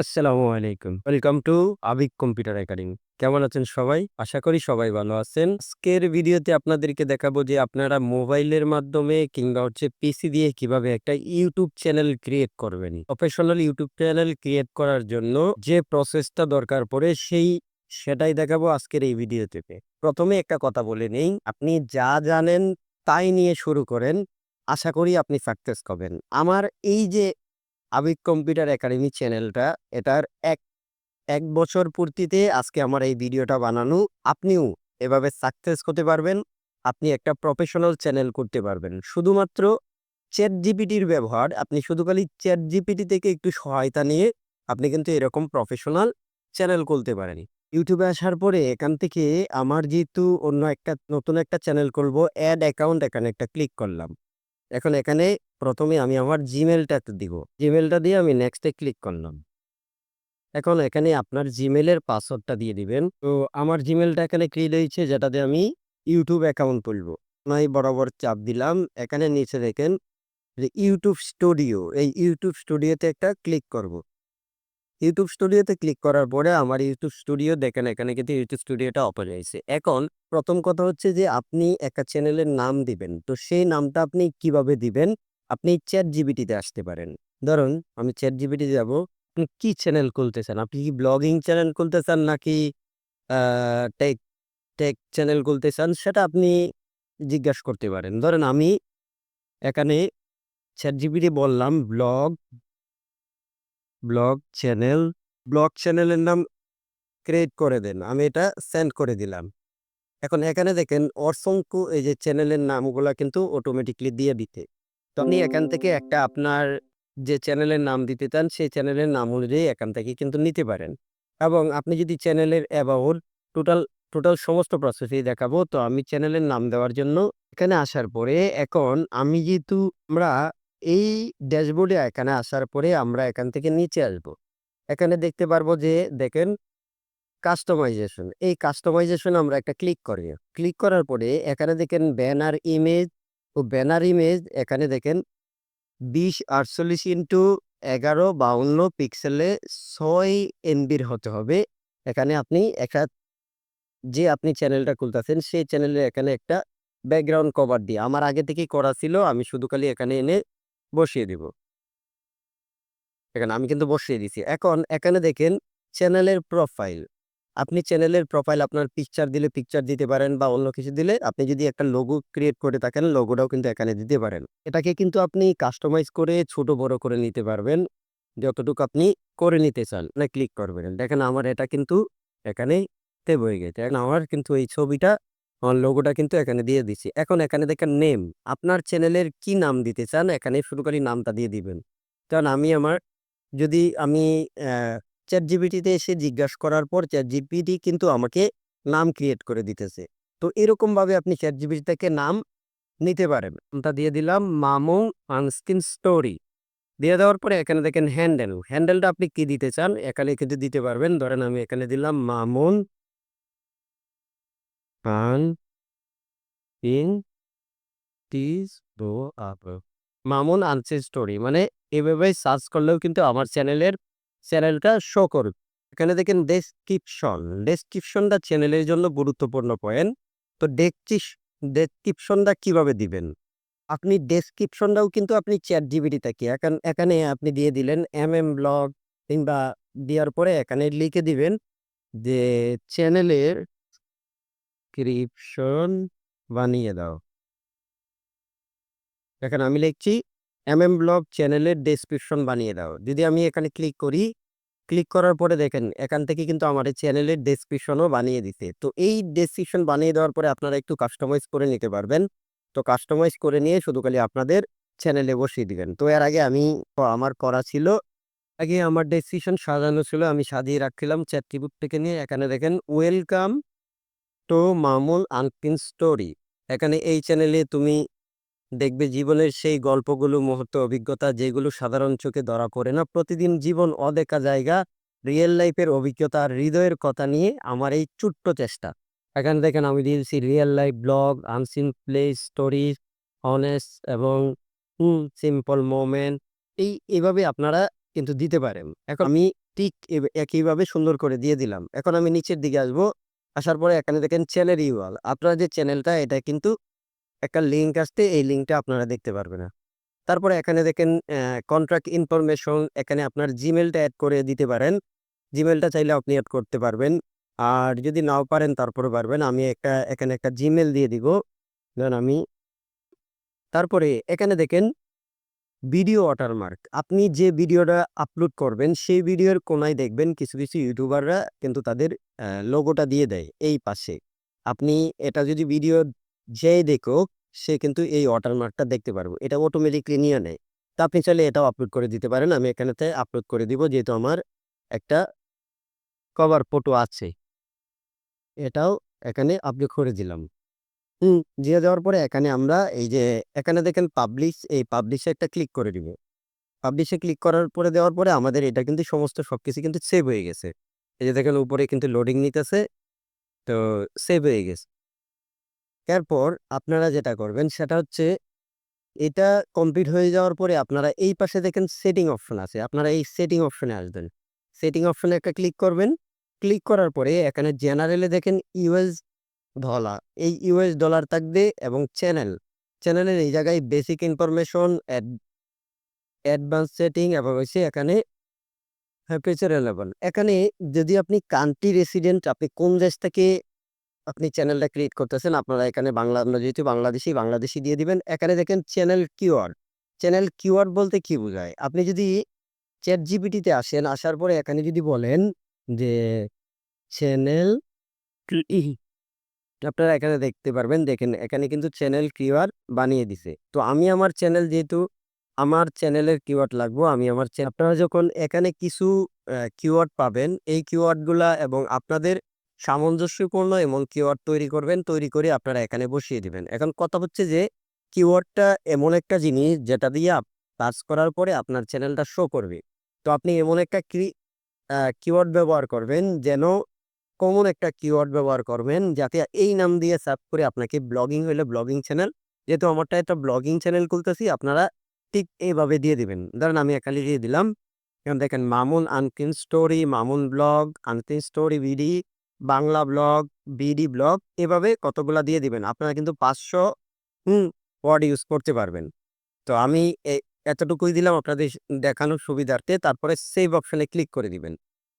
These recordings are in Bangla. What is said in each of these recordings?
আসসালামু আলাইকুম। Welcome to Abik computer academy. কেমন আছেন সবাই? আশা করি সবাই ভালো আছেন। আজকের ভিডিওতে আপনাদেরকে দেখাবো যে আপনারা মোবাইলের মাধ্যমে কিংবা হচ্ছে পিসি দিয়ে কীভাবে একটা ইউটিউব চ্যানেল ক্রিয়েট করবেন। প্রফেশনাল ইউটিউব চ্যানেল ক্রিয়েট করার জন্য যে প্রসেসটা দরকার পড়ে সেই সেটাই দেখাবো আজকের এই ভিডিওতে। প্রথমে একটা কথা বলে নেই, আপনি যা জানেন তাই নিয়ে শুরু করেন। আশা করি আপনি সাকসেস হবেন। আমার এই যে আবিক কম্পিউটার একাডেমি চ্যানেলটা। এটার এক এক বছর পূর্তিতে আজকে আমার এই ভিডিওটা বানানো। আপনিও এভাবে সাকসেস হতে পারবেন, আপনি একটা প্রফেশনাল চ্যানেল করতে পারবেন। শুধুমাত্র চ্যাট জিপিটির ব্যবহার, আপনি শুধু খালি চ্যাট জিপিটি থেকে একটু সহায়তা নিয়ে আপনি কিন্তু এরকম প্রফেশনাল চ্যানেল খুলতে পারেন। ইউটিউবে আসার পরে এখান থেকে আমার যেহেতু অন্য একটা, নতুন একটা চ্যানেল করব অ্যাড অ্যাকাউন্ট এখানে একটা ক্লিক করলাম। এখন এখানে প্রথমে আমি আমার জিমেলটা দিব। জিমেলটা দিয়ে আমি নেক্সটে ক্লিক করলাম। এখন এখানে আপনার জিমেলের পাসওয়ার্ডটা দিয়ে দিবেন। তো আমার জিমেলটা এখানে ক্রিয়েট হয়েছে যেটাতে আমি ইউটিউব অ্যাকাউন্ট খুলব। আমি বরাবর চাপ দিলাম। এখানে নিচে দেখেন যে ইউটিউব স্টুডিও এই ইউটিউব স্টুডিওতে একটা ক্লিক করব। ইউটিউব স্টুডিওতে ক্লিক করার পরে আমার ইউটিউব স্টুডিও দেখেন, এখানে কিন্তু ইউটিউব স্টুডিওটা ওপেন হয়েছে এখন প্রথম কথা হচ্ছে যে, আপনি একটা চ্যানেলের নাম দিবেন। তো সেই নামটা আপনি কীভাবে দিবেন? আপনি চ্যাট জিবিটিতে আসতে পারেন। ধরুন, আমি চ্যাট জিবিটি যাব, আপনি কি চ্যানেল খুলতে চান আপনি কি ব্লগিং চ্যানেল খুলতে চান নাকি টেক টেক চ্যানেল খুলতে চান সেটা আপনি জিজ্ঞাসা করতে পারেন। ধরেন আমি এখানে চ্যাট জিবিটি বললাম ব্লগ ব্লগ চ্যানেল, ব্লগ চ্যানেলের নাম ক্রিয়েট করে দেন। আমি এটা সেন্ড করে দিলাম। এখন এখানে দেখেন অসংখ্য এই যে চ্যানেলের নামগুলো কিন্তু অটোমেটিকলি দিয়ে দিতে। তো আপনি এখান থেকে একটা আপনার যে চ্যানেলের নাম দিতে চান, সেই চ্যানেলের নাম অনুযায়ী এখান থেকে কিন্তু নিতে পারেন। এবং আপনি যদি চ্যানেলের অ্যাবাউট টোটাল টোটাল সমস্ত প্রসেসই দেখাবো, তো আমি চ্যানেলের নাম দেওয়ার জন্য এখানে আসার পরে এখন আমি যেহেতু আমরা এই ড্যাশবোর্ডে এখানে আসার পরে আমরা এখান থেকে নিচে আসব। এখানে দেখতে পারব যে, দেখেন কাস্টমাইজেশন। এই কাস্টমাইজেশন আমরা একটা ক্লিক করি। ক্লিক করার পরে এখানে দেখেন ব্যানার ইমেজ। ও ব্যানার ইমেজ এখানে দেখেন বিশ আটচল্লিশ ইন্টু এগারো বাউন্ন পিক্সেলে ছয় এমবির হতে হবে। এখানে আপনি একটা যে আপনি চ্যানেলটা খুলতেছেন, সেই চ্যানেলে এখানে একটা ব্যাকগ্রাউন্ড কভার দিয়ে। আমার আগে থেকেই করা ছিল, আমি শুধু খালি এখানে এনে বসিয়ে দিব। এখানে আমি কিন্তু বসিয়ে দিছি। এখন এখানে দেখেন চ্যানেলের প্রোফাইল আপনি চ্যানেলের প্রোফাইল আপনার পিকচার দিলে পিকচার দিতে পারেন বা অন্য কিছু দিলে আপনি যদি একটা লোগো ক্রিয়েট করে থাকেন লোগোটাও কিন্তু এখানে দিতে পারেন। এটাকে কিন্তু আপনি কাস্টমাইজ করে ছোট, বড় করে নিতে পারবেন। যতটুকু আপনি করে নিতে চান না ক্লিক করবেন। দেখেন আমার এটা কিন্তু এখানে সেভ হয়ে গেছে। এখন আমার কিন্তু এই ছবিটা আমার লোগোটা কিন্তু এখানে দিয়ে দিচ্ছি এখন এখানে দেখেন নেম আপনার চ্যানেলের কি নাম দিতে চান, এখানে শুরু করি নামটা দিয়ে দিবেন। কারণ আমি আমার, যদি আমি চ্যাট জিপিটিতে এসে জিজ্ঞাসা করার পর চ্যাট জিপিটি কিন্তু আমাকে নাম ক্রিয়েট করে দিতেছে। তো এরকমভাবে আপনি চ্যাট জিপিটি থেকে নাম নিতে পারেন। নামটা দিয়ে দিলাম, মামু আনস্ক্রিন স্টোরি। দিয়ে দেওয়ার পরে এখানে দেখেন হ্যান্ডেল হ্যান্ডেলটা আপনি কি দিতে চান, এখানে কিন্তু দিতে পারবেন। ধরেন আমি এখানে দিলাম মামুন আন ইন টিজ দো আপ মামুন আনসিন স্টোরি মানে এভাবে সার্চ করলেও কিন্তু আমার চ্যানেলের চ্যানেলটা শো করবে। এখানে দেখেন ডেসক্রিপশন ডেসক্রিপশনটা চ্যানেলের জন্য গুরুত্বপূর্ণ পয়েন্ট তো ডেসক্রিপ ডেসক্রিপশনটা কীভাবে দিবেন? আপনি ডেসক্রিপশনটাও কিন্তু আপনি চ্যাট জিবিটি এখন, এখানে আপনি দিয়ে দিলেন এম এম ব্লগ কিংবা দেওয়ার পরে এখানে লিখে দিবেন যে চ্যানেলের ক্রিপশন বানিয়ে দাও। এখানে আমি লিখছি এম এম ব্লগ চ্যানেলের ডেসক্রিপশন বানিয়ে দাও। যদি আমি এখানে ক্লিক করি ক্লিক করার পরে দেখেন, এখান থেকে কিন্তু আমার চ্যানেলের ডেসক্রিপশনও বানিয়ে দিতে তো এই ডেসক্রিপশন বানিয়ে দেওয়ার পরে আপনারা একটু কাস্টমাইজ করে নিতে পারবেন। তো কাস্টমাইজ করে নিয়ে শুধু খালি আপনাদের চ্যানেলে বসিয়ে দিবেন। তো এর আগে আমি আমার করা ছিল, আগে আমার ডেসক্রিপশন সাজানো ছিল, আমি সাজিয়ে রাখছিলাম চ্যাট থেকে নিয়ে। এখানে দেখেন welcome to Mamun unseen story. এখানে এই চ্যানেলে তুমি দেখবে জীবনের সেই গল্পগুলো, মুহূর্ত, অভিজ্ঞতা যেগুলো সাধারণ চোখে ধরা পড়ে না। প্রতিদিন জীবন অদেখা জায়গা রিয়েল লাইফের অভিজ্ঞতা আর হৃদয়ের কথা নিয়ে আমার এই ছোট্ট চেষ্টা। এখানে দেখেন, আমি দিয়েছি real life blog unseen place story honest এবং সিম্পল মোমেন্ট এই এভাবে আপনারা কিন্তু দিতে পারেন। এখন আমি ঠিক একইভাবে সুন্দর করে দিয়ে দিলাম। এখন আমি নিচের দিকে আসব। আসার পরে এখানে দেখেন চ্যানেল ইউআল আপনার যে চ্যানেলটা, এটা কিন্তু একটা লিঙ্ক আসতে এই লিঙ্কটা আপনারা দেখতে পারবেন। না তারপরে এখানে দেখেন কন্ট্রাক্ট ইনফরমেশন এখানে আপনার জিমেলটা অ্যাড করে দিতে পারেন। জিমেলটা চাইলে আপনি অ্যাড করতে পারবেন। আর যদি নাও পারেন, তারপরে পারবেন। আমি একটা, এখানে একটা জিমেল দিয়ে দিব। দেন আমি, তারপরে এখানে দেখেন ভিডিও ওয়াটারমার্ক আপনি যে ভিডিওটা আপলোড করবেন, সেই ভিডিওর কোনায় দেখবেন কিছু কিছু ইউটিউবাররা কিন্তু তাদের লোগোটা দিয়ে দেয় এই পাশে। আপনি এটা যদি ভিডিও যেই দেখো সে কিন্তু এই ওয়াটারমার্কটা দেখতে পারব। এটা অটোমেটিকলি নিয়ে নেয়। তা আপনি চাইলে এটাও আপলোড করে দিতে পারেন। আমি এখানেতে আপলোড করে দিব, যেহেতু আমার একটা কভার ফটো আছে। এটাও এখানে আপলোড করে দিলাম। হুম দিয়ে দেওয়ার পরে এখানে আমরা এই যে, এখানে দেখেন পাবলিশ এই পাবলিশে একটা ক্লিক করে দিব। পাবলিশে ক্লিক করার পরে দেওয়ার পরে আমাদের এটা কিন্তু সমস্ত সব সবকিছু কিন্তু সেভ হয়ে গেছে। এই যে দেখেন উপরে কিন্তু লোডিং নিতেছে, তো সেভ হয়ে গেছে। এরপর আপনারা যেটা করবেন সেটা হচ্ছে, এটা কমপ্লিট হয়ে যাওয়ার পরে আপনারা এই পাশে দেখেন সেটিং অপশন আছে। আপনারা এই সেটিং অপশনে আসবেন। সেটিং অপশনে একটা ক্লিক করবেন। ক্লিক করার পরে এখানে জেনারেলে দেখেন ইউএস ডলার এই ইউএস ডলার থাকবে এবং চ্যানেল। চ্যানেলের এই জায়গায় বেসিক ইনফরমেশন অ্যাডভান্স সেটিং এবং হচ্ছে এখানে ফিচার এলেভেন এখানে যদি আপনি কান্ট্রি রেসিডেন্ট আপনি কোন দেশ থেকে আপনি চ্যানেলটা ক্রিয়েট করতেছেন আপনারা এখানে বাংলা আমরা যেহেতু বাংলাদেশি বাংলাদেশি দিয়ে দিবেন। এখানে দেখেন চ্যানেল কিওয়ার্ড চ্যানেল কিওয়ার্ড বলতে কি বোঝায়? আপনি যদি চ্যাট জিপিটিতে আসেন আসার পরে এখানে যদি বলেন যে চ্যানেল আপনারা এখানে দেখতে পারবেন। দেখেন, এখানে কিন্তু চ্যানেল কিওয়ার্ড বানিয়ে দিছে। তো আমি আমার চ্যানেল যেহেতু, আমার চ্যানেলের কিওয়ার্ড লাগবো, আমি আমার আপনারা যখন এখানে কিছু কিওয়ার্ড পাবেন, এই কিওয়ার্ডগুলা এবং আপনাদের সামঞ্জস্যপূর্ণ এমন কিওয়ার্ড তৈরি করবেন, তৈরি করে আপনারা এখানে বসিয়ে দিবেন। এখন কথা হচ্ছে যে কিওয়ার্ডটা এমন একটা জিনিস যেটা দিয়ে কাজ করার পরে আপনার চ্যানেলটা শো করবে। তো আপনি এমন একটা কিওয়ার্ড ব্যবহার করবেন যেন কমন একটা কিওয়ার্ড ব্যবহার করবেন যাতে এই নাম দিয়ে সার্চ করে আপনাকে ব্লগিং হইলে ব্লগিং চ্যানেল যেহেতু আমারটা একটা ব্লগিং চ্যানেল খুলতেছি, আপনারা ঠিক এইভাবে দিয়ে দিবেন। ধরেন আমি একালি দিয়ে দিলাম। এখন দেখেন, Mamun unseen story Mamun blog unseen story BD Bangla blog BD blog এভাবে কতগুলা দিয়ে দিবেন। আপনারা কিন্তু পাঁচশো, হুম ওয়ার্ড ইউজ করতে পারবেন। তো আমি এতটুকুই দিলাম আপনাদের দেখানোর সুবিধার্থে। তারপরে সেভ অপশনে ক্লিক করে দিবেন।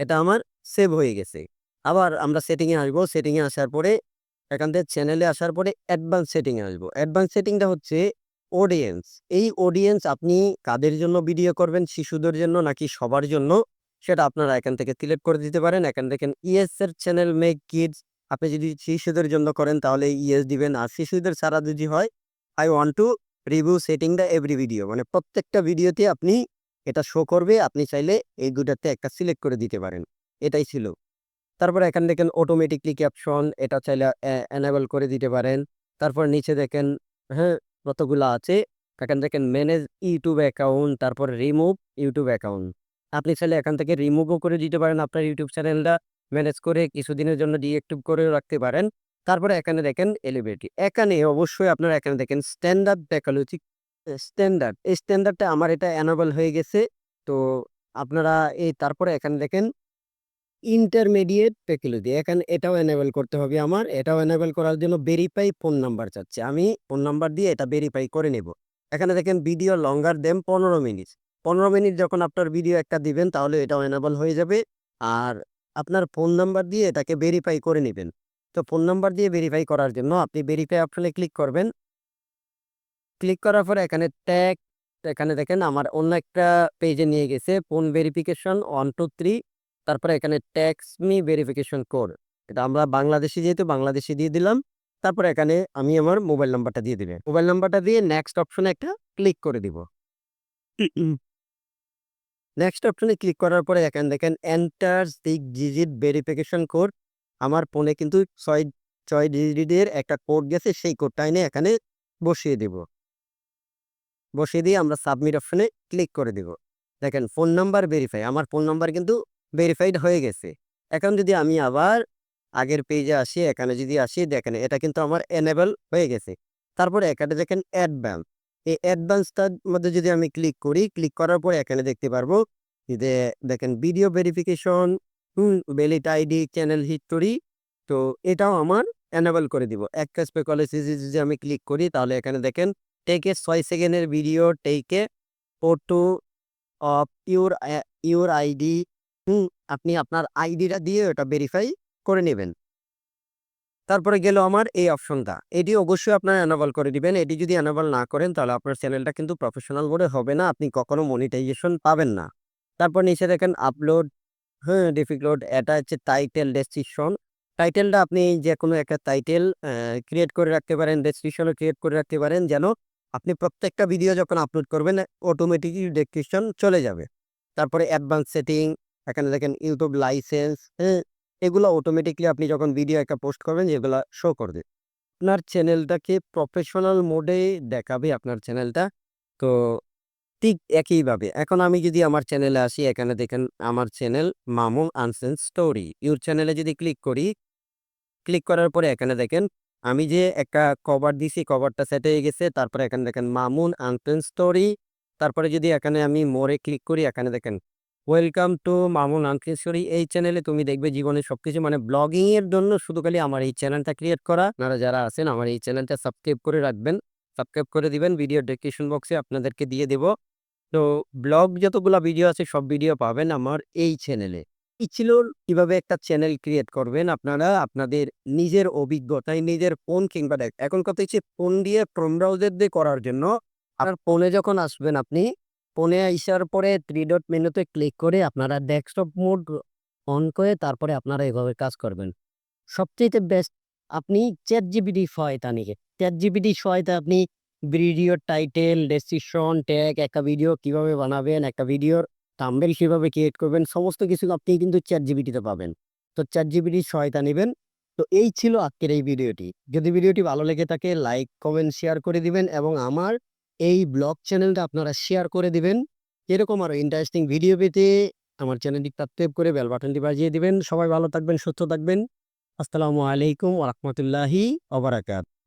এটা আমার সেভ হয়ে গেছে। আবার আমরা সেটিংয়ে আসব। সেটিংয়ে আসার পরে এখান থেকে চ্যানেলে আসার পরে অ্যাডভান্স সেটিংয়ে আসব। অ্যাডভান্স সেটিংটা হচ্ছে অডিয়েন্স এই অডিয়েন্স আপনি কাদের জন্য ভিডিও করবেন? শিশুদের জন্য নাকি সবার জন্য? সেটা আপনারা এখান থেকে সিলেক্ট করে দিতে পারেন। এখান থেকে ইএস এর চ্যানেল মেক কিডস আপনি যদি শিশুদের জন্য করেন তাহলে ইএস দিবেন। আর শিশুদের ছাড়া যদি হয় I want to review setting the every video মানে প্রত্যেকটা ভিডিওতে আপনি এটা শো করবে। আপনি চাইলে এই দুটাতে একটা সিলেক্ট করে দিতে পারেন। এটাই ছিল। তারপরে এখানে দেখেন অটোমেটিকলি ক্যাপশন এটা চাইলে এনাবেল করে দিতে পারেন। তারপর নিচে দেখেন হ্যাঁ কতগুলো আছে। এখান দেখেন ম্যানেজ ইউটিউব অ্যাকাউন্ট তারপর রিমুভ ইউটিউব অ্যাকাউন্ট আপনি চাইলে এখান থেকে রিমুভও করে দিতে পারেন আপনার ইউটিউব চ্যানেলটা ম্যানেজ করে কিছুদিনের জন্য ডিএক্টিভ করে রাখতে পারেন। তারপরে এখানে দেখেন এলিবিলিটি এখানে অবশ্যই আপনারা এখানে দেখেন স্ট্যান্ডার্ড টেকনোলজি স্ট্যান্ডার্ড এই স্ট্যান্ডার্ডটা আমার এটা অ্যানাবেল হয়ে গেছে। তো আপনারা এই তারপরে এখানে দেখেন ইন্টারমিডিয়েট টেকনোলজি এখানে এটাও এনেবল করতে হবে আমার, এটাও এনেবল করার জন্য ভেরিফাই ফোন নাম্বার চাচ্ছে। আমি ফোন নাম্বার দিয়ে এটা ভেরিফাই করে নেব। এখানে দেখেন ভিডিও লঙ্গার দেম পনেরো মিনিট পনেরো মিনিট যখন আপনার ভিডিও একটা দিবেন, তাহলে এটাও এনেবল হয়ে যাবে। আর আপনার ফোন নাম্বার দিয়ে এটাকে ভেরিফাই করে নেবেন। তো ফোন নাম্বার দিয়ে ভেরিফাই করার জন্য আপনি ভেরিফাই অপশনে ক্লিক করবেন। ক্লিক করার পরে এখানে ট্যাগ এখানে দেখেন আমার অন্য একটা পেজে নিয়ে গেছে phone verification one two three তারপরে এখানে ট্যাক্স মি ভেরিফিকেশন কোড এটা আমরা বাংলাদেশি যেহেতু বাংলাদেশি দিয়ে দিলাম, তারপরে এখানে আমি আমার মোবাইল নাম্বারটা দিয়ে দিবে মোবাইল নাম্বারটা দিয়ে নেক্সট অপশনে একটা ক্লিক করে দিব। নেক্সট অপশনে ক্লিক করার পরে এখানে দেখেন enter six digit verification code আমার ফোনে কিন্তু ছয় ছয় ডিজিটের একটা কোড গেছে, সেই কোডটা এনে এখানে বসিয়ে দিব। বসিয়ে দিয়ে আমরা সাবমিট অপশনে ক্লিক করে দিব। দেখেন ফোন নাম্বার ভেরিফাই আমার ফোন নাম্বার কিন্তু ভেরিফাইড হয়ে গেছে। এখন যদি আমি আবার আগের পেজে আসি, এখানে যদি আসি, দেখেন এটা কিন্তু আমার এনেবল হয়ে গেছে। তারপরে এখানে দেখেন অ্যাডভান্স এই অ্যাডভান্সটার মধ্যে যদি আমি ক্লিক করি ক্লিক করার পর এখানে দেখতে পারব যে দেখেন video verification valid ID channel history তো এটাও আমার এনেবল করে দিব। এক কাজ পে কলেজ যদি আমি ক্লিক করি, তাহলে এখানে দেখেন টেকে ছয় সেকেন্ডের video take photo of your your ID আপনি আপনার আইডিটা দিয়ে ওটা ভেরিফাই করে নেবেন। তারপরে গেল আমার এই অপশনটা এটি অবশ্যই আপনার অ্যানাবল করে দিবেন। এটি যদি অ্যানাবল না করেন, তাহলে আপনার চ্যানেলটা কিন্তু প্রফেশনাল মোডে হবে না। আপনি কখনো মনিটাইজেশন পাবেন না। তারপর নিচে দেখেন আপলোড হ্যাঁ ডিফিক্লোড এটা হচ্ছে টাইটেল ডেসক্রিপশন টাইটেলটা আপনি যে কোনো একটা টাইটেল ক্রিয়েট করে রাখতে পারেন ডেসক্রিপশনও ক্রিয়েট করে রাখতে পারেন, যেন আপনি প্রত্যেকটা ভিডিও যখন আপলোড করবেন অটোমেটিকলি ডেসক্রিপশন চলে যাবে। তারপরে অ্যাডভান্স সেটিং এখানে দেখেন ইউটিউব লাইসেন্স হ্যাঁ? এগুলো অটোমেটিকলি আপনি যখন ভিডিও একটা পোস্ট করবেন যেগুলো শো করবে আপনার চ্যানেলটাকে প্রফেশনাল মোডে দেখাবে আপনার চ্যানেলটা তো ঠিক একইভাবে, এখন আমি যদি আমার চ্যানেলে আসি, এখানে দেখেন আমার channel Mamun unseen story your চ্যানেলে যদি ক্লিক করি ক্লিক করার পরে এখানে দেখেন, আমি যে একটা কভার দিছি কভারটা সেট হয়ে গেছে, তারপরে এখানে দেখেন মামুন আনসেন স্টোরি তারপরে যদি এখানে আমি মোরে ক্লিক করি, এখানে দেখেন ওয়েলকাম টু মামুন আনকেশ্বরী এই চ্যানেলে তুমি দেখবে জীবনে সবকিছু মানে ব্লগিং এর জন্য শুধু খালি আমার এই চ্যানেলটা ক্রিয়েট করা। আপনারা যারা আছেন, আমার এই চ্যানেলটা সাবস্ক্রাইব করে রাখবেন। সাবস্ক্রাইব করে দিবেন ভিডিও ডেসক্রিপশন বক্সে আপনাদেরকে দিয়ে দেব। তো ব্লগ যতগুলা ভিডিও আছে, সব ভিডিও পাবেন আমার এই চ্যানেলে এই ছিল কীভাবে একটা চ্যানেল ক্রিয়েট করবেন আপনারা, আপনাদের নিজের অভিজ্ঞতায় নিজের ফোন কিংবা এখন কথা হচ্ছে ফোন দিয়ে ক্রোম ব্রাউজার দিয়ে করার জন্য। আপনার ফোনে যখন আসবেন আপনি ফোনে আসার পরে থ্রি ডট মেনুতে ক্লিক করে আপনারা ডেস্কটপ মোড অন করে তারপরে আপনারা এভাবে কাজ করবেন। সবচেয়ে বেস্ট আপনি চ্যাট জিবিডি সহায়তা নিয়ে চ্যাট জিবিডি সহায়তা আপনি ভিডিওর টাইটেল ডেসক্রিপশন ট্যাগ একটা ভিডিও কীভাবে বানাবেন, একটা ভিডিওর থাম্বনেল কীভাবে ক্রিয়েট করবেন, সমস্ত কিছু আপনি কিন্তু চ্যাট জিবিটিতে পাবেন। তো চ্যাট জিবিটির সহায়তা নেবেন। তো এই ছিল আজকের এই ভিডিওটি যদি ভিডিওটি ভালো লেগে থাকে লাইক কমেন্ট শেয়ার করে দিবেন এবং আমার এই ব্লগ চ্যানেলটা আপনারা শেয়ার করে দিবেন। এরকম আরও ইন্টারেস্টিং ভিডিও পেতে আমার চ্যানেলটি সাবস্ক্রাইব করে বেল বাটনটি বাজিয়ে দিবেন। সবাই ভালো থাকবেন, সুস্থ থাকবেন। আসসালামু আলাইকুম ওরহমতুল্লাহি ওবরাকাত